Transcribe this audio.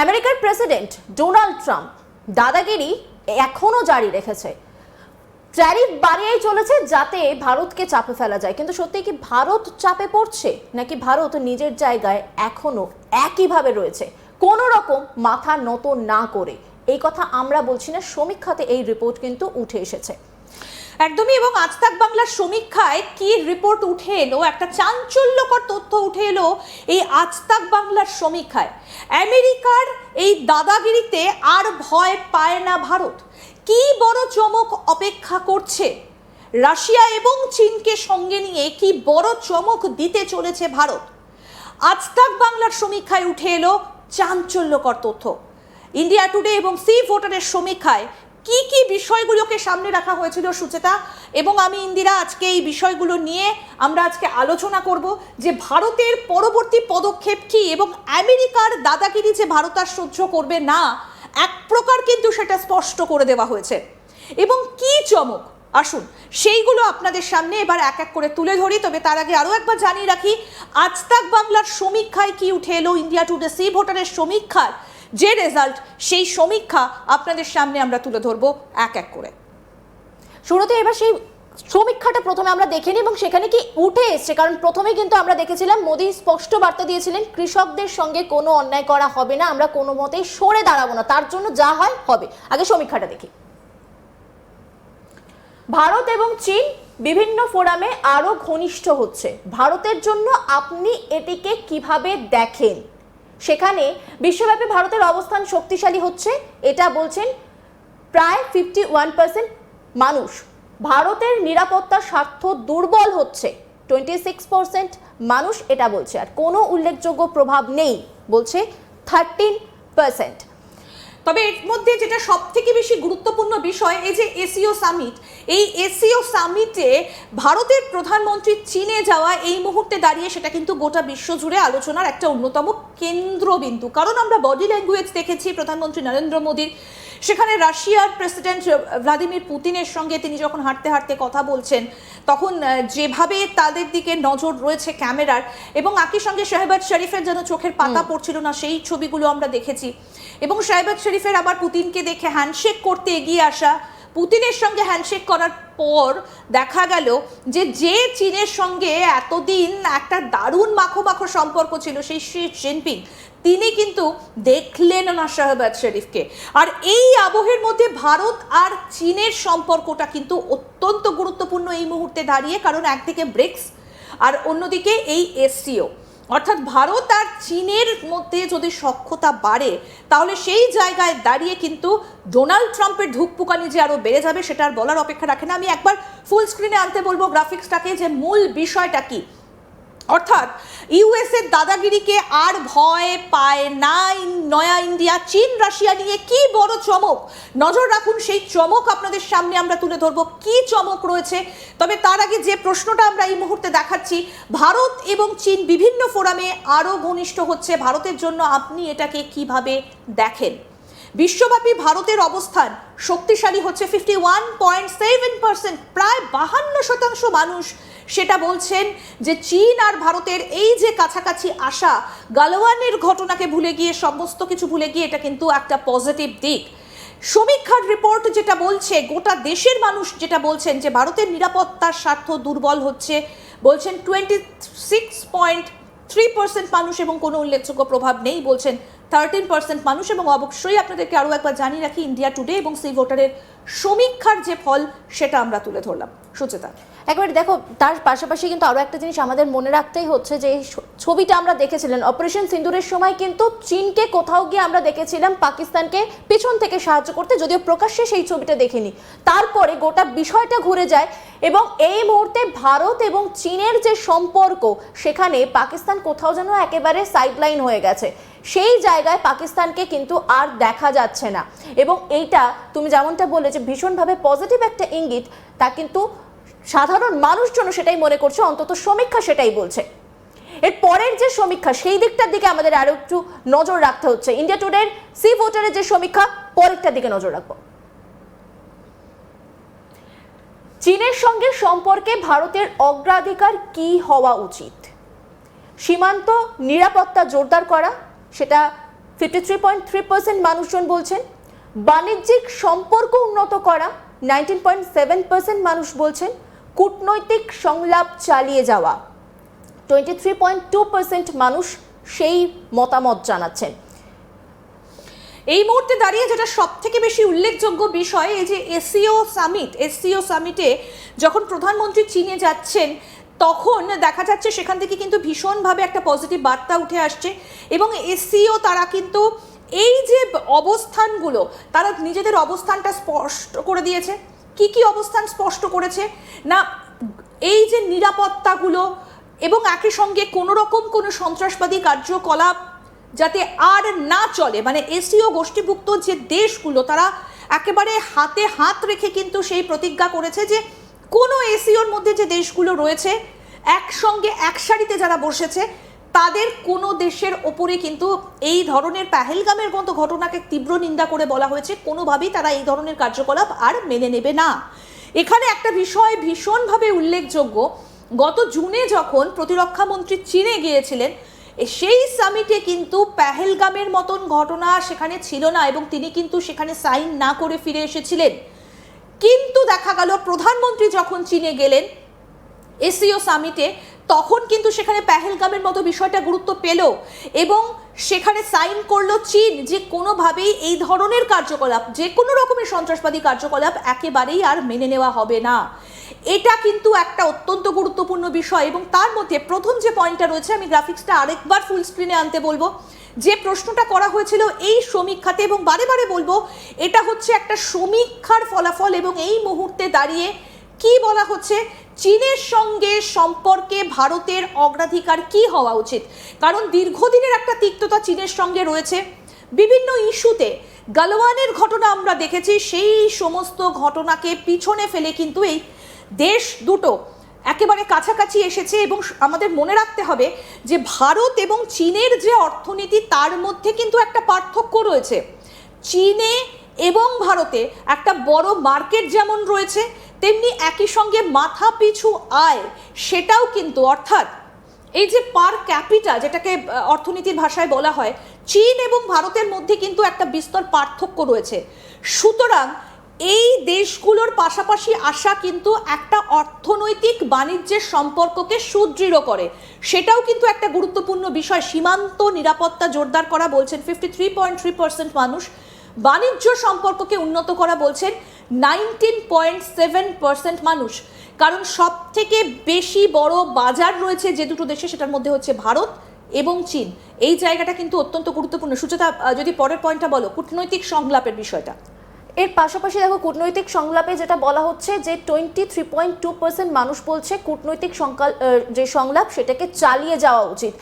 আমেরিকার president Donald Trump দাদাগিরি এখনও জারি রেখেছে। ট্যারিফ বাড়িয়েই চলেছে যাতে ভারতকে চাপে ফেলা যায়। কিন্তু সত্যি কি ভারত চাপে পড়ছে? নাকি ভারত নিজের জায়গায় এখনও একইভাবে রয়েছে? কোনো রকম মাথা নত না করে। এই কথা আমরা বলছি না, সমীক্ষাতে এই রিপোর্ট কিন্তু উঠে এসেছে। একদমই, এবং আজ তাক বাংলার সমীক্ষায় কি রিপোর্ট উঠে এলো, একটা চাঞ্চল্যকর তথ্য উঠে এলো এই আজ তাক বাংলার সমীক্ষায়। আমেরিকার এই দাদাগিরিতে আর ভয় পায় না ভারত। কি বড় চমক অপেক্ষা করছে? রাশিয়া এবং চীনকে সঙ্গে নিয়ে কি বড় চমক দিতে চলেছে ভারত? আজ তাক বাংলার সমীক্ষায় উঠে এলো চাঞ্চল্যকর তথ্য। ইন্ডিয়া টুডে এবং সি ভোটারের সমীক্ষায় কি কি বিষয়গুলোকে সামনে রাখা হয়েছিল সুচেতা? এবং আমি ইন্দিরা, আজকে এই বিষয়গুলো নিয়ে আমরা আজকে আলোচনা করব যে ভারতের পরবর্তী পদক্ষেপ কি এবং আমেরিকার দাদাগিরি যে ভারত আর সহ্য করবে না, এক প্রকার কিন্তু সেটা স্পষ্ট করে দেওয়া হয়েছে। এবং কি চমক? আসুন, সেইগুলো আপনাদের সামনে এবার এক এক করে তুলে ধরি, তবে তার আগে আরও একবার জানিয়ে রাখি, আজ তাক বাংলার সমীক্ষায় কি উঠে এলো? ইন্ডিয়া টুডে সি ভোটারের সমীক্ষার যে রেজাল্ট সেই সমীক্ষা আপনাদের সামনে আমরা তুলে ধরবো এক এক করে। শুরুতে এবার সেই সমীক্ষাটা প্রথমে আমরা দেখে এবং সেখানে কি উঠে এসছে, কারণ প্রথমে কিন্তু আমরা দেখেছিলাম, মোদী স্পষ্ট বার্তা দিয়েছিলেন, কৃষকদের সঙ্গে কোনো অন্যায় করা হবে না, আমরা কোনো মতেই সরে দাঁড়াবো না, তার জন্য যা হয় হবে। আগে সমীক্ষাটা দেখি। ভারত এবং চীন বিভিন্ন ফোরামে আরও ঘনিষ্ঠ হচ্ছে। ভারতের জন্য আপনি এটিকে কীভাবে দেখেন? সেখানে বিশ্বব্যাপী ভারতের অবস্থান শক্তিশালী হচ্ছে, এটা বলছেন প্রায় ফিফটি ওয়ান পার্সেন্ট মানুষ। ভারতের নিরাপত্তার স্বার্থ দুর্বল হচ্ছে টোয়েন্টি সিক্স পার্সেন্ট মানুষ এটা বলছে, আর কোনো উল্লেখযোগ্য প্রভাব নেই, বলছে থার্টিন পার্সেন্ট তবে এর মধ্যে যেটা সব থেকে বেশি গুরুত্বপূর্ণ বিষয়, এই যে এসিও সামিট, এই এসিও সামিটে ভারতের প্রধানমন্ত্রী চীনে যাওয়া এই মুহূর্তে দাঁড়িয়ে, সেটা কিন্তু গোটা বিশ্ব জুড়ে আলোচনার একটা অন্যতম কেন্দ্রবিন্দু। কারণ আমরা বডি ল্যাঙ্গুয়েজ দেখেছি প্রধানমন্ত্রী নরেন্দ্র মোদীর। সেখানে রাশিয়ার প্রেসিডেন্ট ভ্লাদিমির পুতিনের সঙ্গে তিনি যখন হাঁটতে হাঁটতে কথা বলছেন তখন যেভাবে তাদের দিকে নজর রয়েছে ক্যামেরার এবং একই সঙ্গে শাহবাজ শরীফের যেন চোখের পাতা পড়ছিল না সেই ছবিগুলো আমরা দেখেছি। এবং শাহবাজ শরীফের আবার পুতিনকে দেখে হ্যান্ডশেক করতে এগিয়ে আসা পুতিনের সঙ্গে হ্যান্ডশেক করার পর দেখা গেল যে যে চীনের সঙ্গে এতদিন একটা দারুণ মাখো মাখো সম্পর্ক ছিল সেই শি জিনপিং, তিনি কিন্তু দেখলেন না শাহবাজ শরীফকে। আর এই আবহের মধ্যে ভারত আর চীনের সম্পর্কটা কিন্তু অত্যন্ত গুরুত্বপূর্ণ এই মুহূর্তে দাঁড়িয়ে, কারণ একদিকে ব্রিক্স আর অন্যদিকে এই এসসিও। অর্থাৎ ভারত আর চীনের মধ্যে যদি সক্ষতা বাড়ে, তাহলে সেই জায়গায় দাঁড়িয়ে কিন্তু ডোনাল্ড ট্রাম্পের ধুকপুকানি যে আরও বেড়ে যাবে, সেটা আর বলার অপেক্ষা রাখে না। আমি একবার ফুল স্ক্রিনে আনতে বলব গ্রাফিক্সটাকে যে মূল বিষয়টা কি। অর্থাৎ ইউএস এর দাদাগিরিকে আর ভয় পায় না নয়া ইন্ডিয়া, চীন, রাশিয়া নিয়ে কি বড় চমক? নজর রাখুন, সেই চমক আপনাদের সামনে আমরা তুলে ধরবো। কি চমক রয়েছে? তবে তার আগে যে প্রশ্নটা আমরা এই মুহূর্তে দেখাচ্ছি, ভারত এবং চীন বিভিন্ন ফোরামে আরও ঘনিষ্ঠ হচ্ছে। ভারতের জন্য আপনি এটাকে কীভাবে দেখেন? বিশ্বব্যাপী ভারতের অবস্থান শক্তিশালী হচ্ছে fifty one point seven percent প্রায় বাহান্ন শতাংশ মানুষ সেটা বলছেন যে চীন আর ভারতের এই যে কাছাকাছি আসা গালওয়ানের ঘটনাকে ভুলে গিয়ে, সমস্ত কিছু ভুলে গিয়ে এটা কিন্তু একটা পজিটিভ দিক। সমীক্ষার রিপোর্ট যেটা বলছে, গোটা দেশের মানুষ যেটা বলছেন যে ভারতের নিরাপত্তার স্বার্থ দুর্বল হচ্ছে, বলছেন twenty six point three percent মানুষ এবং কোনো উল্লেখযোগ্য প্রভাব নেই, বলছেন থার্টিন পার্সেন্ট মানুষ এবং অবশ্যই আপনাদেরকে আরও একবার জানিয়ে রাখি ইন্ডিয়া টুডে এবং সি ভোটারের সমীক্ষার যে ফল, সেটা আমরা তুলে ধরলাম। সুচেতা। একবারে দেখো, তার পাশাপাশি কিন্তু আরও একটা জিনিস আমাদের মনে রাখতেই হচ্ছে যে ছবিটা আমরা দেখেছিলেন। অপারেশন সিন্দুরের সময় কিন্তু চীনকে কোথাও গিয়ে আমরা দেখেছিলাম, পাকিস্তানকে পিছন থেকে সাহায্য করতে, যদিও প্রকাশ্যে সেই ছবিটা দেখিনি। তারপরে গোটা বিষয়টা ঘুরে যায় এবং এই মুহূর্তে ভারত এবং চীনের যে সম্পর্ক, সেখানে পাকিস্তান কোথাও যেন একেবারে সাইডলাইন হয়ে গেছে। সেই জায়গায় পাকিস্তানকে কিন্তু আর দেখা যাচ্ছে না। এবং এইটা তুমি যেমনটা বললে যে, ভীষণভাবে পজিটিভ একটা ইঙ্গিত, তা কিন্তু সাধারণ মানুষজন সেটাই মনে করছে, অন্তত সমীক্ষা সেটাই বলছে। এর পরের যে সমীক্ষা, সেই দিকটার দিকে আমাদের আরও একটু নজর রাখতে হচ্ছে। ইন্ডিয়া টুডের সি ভোটারের যে সমীক্ষা, পরেরটার দিকে নজর রাখব। চীনের সঙ্গে সম্পর্কে ভারতের অগ্রাধিকার কি হওয়া উচিত? সীমান্ত নিরাপত্তা জোরদার করা, সেটা fifty three point three percent মানুষজন বলছেন। বাণিজ্যিক সম্পর্ক উন্নত করা নাইনটিন পয়েন্ট সেভেন পার্সেন্ট মানুষ বলছেন। কূটনৈতিক সংলাপ চালিয়ে যাওয়া। Twenty three point two percent মানুষ সেই মতামত জানাচ্ছেন এই মুহূর্তে দাঁড়িয়ে যেটা সব থেকে বেশি উল্লেখযোগ্য বিষয়, এই যে এসিও সামিট এসিও সামিটে যখন প্রধানমন্ত্রী চীনে যাচ্ছেন, তখন দেখা যাচ্ছে সেখান থেকে কিন্তু ভীষণভাবে একটা পজিটিভ বার্তা উঠে আসছে এবং এসিও তারা কিন্তু এই যে অবস্থানগুলো, তারা নিজেদের অবস্থানটা স্পষ্ট করে দিয়েছে। কি কি অবস্থান স্পষ্ট করেছে? না, এই যে নিরাপত্তাগুলো এবং একই সঙ্গে কোনো রকম কোনো সন্ত্রাসবাদী কার্যকলাপ যাতে আর না চলে মানে এসিও গোষ্ঠীভুক্ত যে দেশগুলো, তারা একেবারে হাতে হাত রেখে কিন্তু সেই প্রতিজ্ঞা করেছে যে কোনো এসিওর মধ্যে যে দেশগুলো রয়েছে, একসঙ্গে এক সারিতে যারা বসেছে তাদের কোনো দেশের ওপরে কিন্তু এই ধরনের পেহেলগামের মতো ঘটনাকে তীব্র নিন্দা করে বলা হয়েছে। কোনোভাবেই তারা এই ধরনের কার্যকলাপ আর মেনে নেবে না। এখানে একটা বিষয় ভীষণভাবে উল্লেখযোগ্য। গত জুনে যখন প্রতিরক্ষা মন্ত্রী চীনে গিয়েছিলেন সেই সামিটে কিন্তু পেহেলগামের মতন ঘটনা সেখানে ছিল না এবং তিনি কিন্তু সেখানে সাইন না করে ফিরে এসেছিলেন। কিন্তু দেখা গেল প্রধানমন্ত্রী যখন চীনে গেলেন, এসিও সামিটে তখন কিন্তু সেখানে পেহেলগামের মতো বিষয়টা গুরুত্ব পেল এবং সেখানে সাইন করল চীন যে কোনোভাবেই এই ধরনের কার্যকলাপ, যে কোনো রকমের সন্ত্রাসবাদী কার্যকলাপ একেবারেই আর মেনে নেওয়া হবে না। এটা কিন্তু একটা অত্যন্ত গুরুত্বপূর্ণ বিষয় এবং তার মধ্যে প্রথম যে পয়েন্টটা রয়েছে, আমি গ্রাফিক্সটা আরেকবার ফুল স্ক্রিনে আনতে বলব। যে প্রশ্নটা করা হয়েছিল এই সমীক্ষাতে এবং বারে বারে বলব, এটা হচ্ছে একটা সমীক্ষার ফলাফল এবং এই মুহূর্তে দাঁড়িয়ে কি বলা হচ্ছে? চীনের সঙ্গে সম্পর্কে ভারতের অগ্রাধিকার কি হওয়া উচিত? কারণ দীর্ঘদিনের একটা তিক্ততা চীনের সঙ্গে রয়েছে। বিভিন্ন ইস্যুতে গালওয়ানের ঘটনা আমরা দেখেছি, সেই সমস্ত ঘটনাকে পিছনে ফেলে কিন্তু এই দেশ দুটো একেবারে কাছাকাছি এসেছে এবং আমাদের মনে রাখতে হবে যে ভারত এবং চীনের যে অর্থনীতি, তার মধ্যে কিন্তু একটা পার্থক্য রয়েছে। চীনে এবং ভারতে একটা বড় মার্কেট যেমন রয়েছে তেমনি একই সঙ্গে মাথা পিছু আয়, সেটাও কিন্তু অর্থাৎ এই যে পার ক্যাপিটা যেটাকে অর্থনীতির ভাষায় বলা হয়, চীন এবং ভারতের মধ্যে কিন্তু একটা বিস্তর পার্থক্য রয়েছে। সুতরাং এই দেশগুলোর পাশাপাশি আসা কিন্তু একটা অর্থনৈতিক বাণিজ্যের সম্পর্ককে সুদৃঢ় করে। সেটাও কিন্তু একটা গুরুত্বপূর্ণ বিষয়। সীমান্ত নিরাপত্তা জোরদার করা বলছেন fifty three point three percent মানুষ। বাণিজ্য সম্পর্ককে উন্নত করা বলছেন। নাইনটিন পয়েন্ট সেভেন পার্সেন্ট মানুষ। কারণ সব থেকে বেশি বড় বাজার রয়েছে যে দুটো দেশে, সেটার মধ্যে হচ্ছে ভারত এবং চীন। এই জায়গাটা কিন্তু অত্যন্ত গুরুত্বপূর্ণ। সুচেতা যদি পরের পয়েন্টটা বলো, কূটনৈতিক সংলাপের বিষয়টা। এর পাশাপাশি দেখো, কূটনৈতিক সংলাপে যেটা বলা হচ্ছে যে twenty three point two percent মানুষ বলছে কূটনৈতিক সংকাল- যে সংলাপ, সেটাকে চালিয়ে যাওয়া উচিত।